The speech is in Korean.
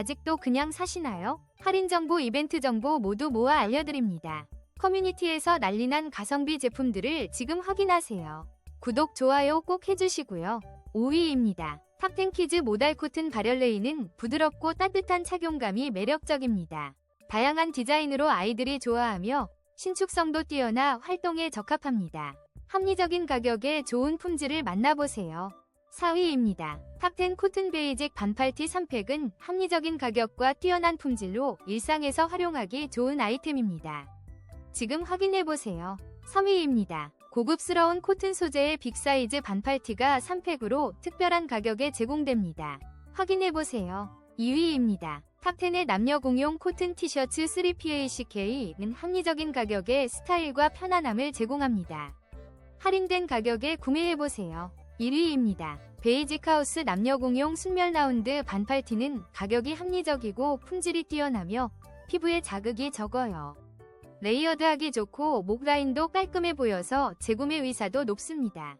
아직도 그냥 사시나요? 할인 정보, 이벤트 정보 모두 모아 알려드립니다. 커뮤니티에서 난리난 가성비 제품들을 지금 확인하세요. 구독, 좋아요 꼭 해주시고요. 5위입니다. 탑텐 키즈 모달 코튼 발열레이는 부드럽고 따뜻한 착용감이 매력적입니다. 다양한 디자인으로 아이들이 좋아하며 신축성도 뛰어나 활동에 적합합니다. 합리적인 가격에 좋은 품질을 만나보세요. 4위입니다. 탑텐 코튼 베이직 반팔티 3팩은 합리적인 가격과 뛰어난 품질로 일상에서 활용하기 좋은 아이템입니다. 지금 확인해보세요. 3위입니다. 고급스러운 코튼 소재의 빅사이즈 반팔티가 3팩으로 특별한 가격에 제공됩니다. 확인해보세요. 2위입니다. 탑10의 남녀 공용 코튼 티셔츠 3PACK는 합리적인 가격에 스타일과 편안함을 제공합니다. 할인된 가격에 구매해보세요. 1위입니다. 베이직 하우스 남녀 공용 순면 라운드 반팔티는 가격이 합리적이고 품질이 뛰어나며 피부에 자극이 적어요. 레이어드하기 좋고 목 라인도 깔끔해 보여서 재구매 의사도 높습니다.